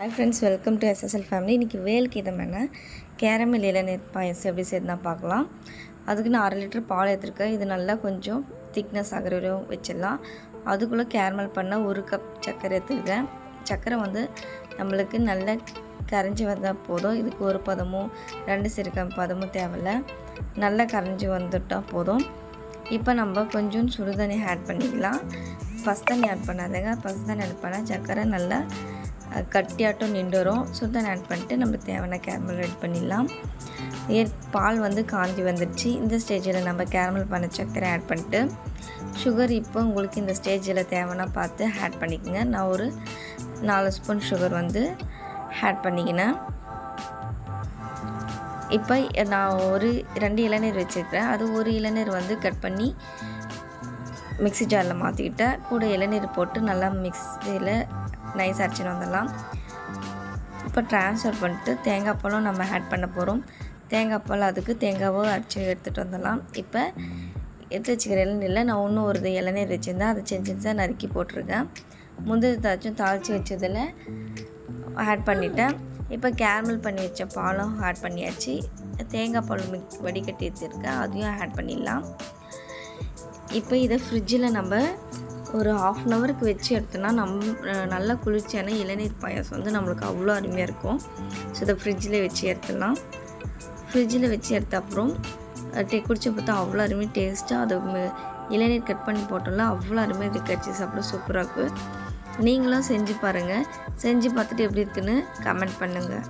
Hi friends welcome to S S L family இன்றைக்கி வேலுக்கு இதமான கேரமல் இளநீர் பாயசம் எப்படி செய்யுதுன்னா பார்க்கலாம். அதுக்கு நான் அரை லிட்டர் பால் எடுத்துருக்கேன். இது நல்லா கொஞ்சம் திக்னஸ் ஆகிற வரையும் வச்சிடலாம். அதுக்குள்ளே கேரமல் பண்ண ஒரு கப் சர்க்கரை எடுத்துருக்கேன். சர்க்கரை வந்து நம்மளுக்கு நல்ல கரைஞ்சி வந்தால் போதும். இதுக்கு ஒரு பதமும் ரெண்டு சிறுக்கம் பதமும் தேவையில்ல. நல்லா கரைஞ்சி வந்துட்டால் போதும். இப்போ நம்ம கொஞ்சம் சுடுதண்ணி ஆட் பண்ணிக்கலாம். ஃபஸ்ட் தண்ணி ஆட் பண்ணாதங்க. ஃபஸ்ட் தண்ணி ஆட் பண்ணால் சர்க்கரை நல்லா கட்டியாட்டும் நின்று வரும் சுத்தம் ஆட் பண்ணிட்டு நம்ம தேவையான கேரமல் ரெடி பண்ணிடலாம். ஏற் பால் வந்து காஞ்சி வந்துடுச்சு. இந்த ஸ்டேஜில் நம்ம கேரமல் பண்ண சர்க்கரை ஆட் பண்ணிட்டு சுகர் இப்போ உங்களுக்கு இந்த ஸ்டேஜில் தேவைன்னா பார்த்து ஆட் பண்ணிக்கோங்க. நான் ஒரு நாலு ஸ்பூன் சுகர் வந்து ஆட் பண்ணிக்கினேன். இப்போ நான் ஒரு ரெண்டு இளநீர் வச்சுருக்கிறேன். அது ஒரு இளநீர் வந்து கட் பண்ணி மிக்ஸி ஜாரில் மாற்றிக்கிட்டேன். கூட இளநீர் போட்டு நல்லா மிக்ஸியில் நைஸ் அரைச்சின்னு வந்துடலாம். இப்போ ட்ரான்ஸ்ஃபர் பண்ணிட்டு தேங்காய் பழம் நம்ம ஆட் பண்ண போகிறோம் தேங்காய் பால் அதுக்கு தேங்காவோ அரைச்சி எடுத்துகிட்டு வந்துடலாம். இப்போ எடுத்து வச்சுக்கிற இளநீரில் நான் இன்னும் ஒரு இளநீர் வச்சுருந்தேன். அதை செஞ்சு தான் நறுக்கி போட்டிருக்கேன். முந்திரி தாச்சும் தாளித்து வச்சதில் ஆட் பண்ணிட்டேன். இப்போ கேரமல் பண்ணி வச்ச பாலும் ஆட் பண்ணியாச்சு. தேங்காய் பால் மிக் வடிகட்டி வச்சுருக்கேன். அதையும் ஆட் பண்ணிடலாம். இப்போ இதை ஃப்ரிட்ஜில் நம்ம ஒரு ஆஃப் அன் ஹவருக்கு வச்சு எடுத்தோன்னா நம் நல்ல குளிர்ச்சியான இளநீர் பாயாசம் வந்து நம்மளுக்கு அவ்வளோ அருமையாக இருக்கும். ஸோ இதை ஃப்ரிட்ஜில் வச்சு எடுத்துடலாம். ஃப்ரிட்ஜில் வச்சு எடுத்த அப்புறம் டே குடிச்சு பார்த்தா அவ்வளோ அருமையாக டேஸ்ட்டாக அது இளநீர் கட் பண்ணி போட்டோம்ல அவ்வளோ அருமையாக இது கட்சி சாப்பிட சூப்பராக இருக்கும் நீங்களும் செஞ்சு பாருங்கள் செஞ்சு பார்த்துட்டு எப்படி இருக்குன்னு கமெண்ட் பண்ணுங்கள்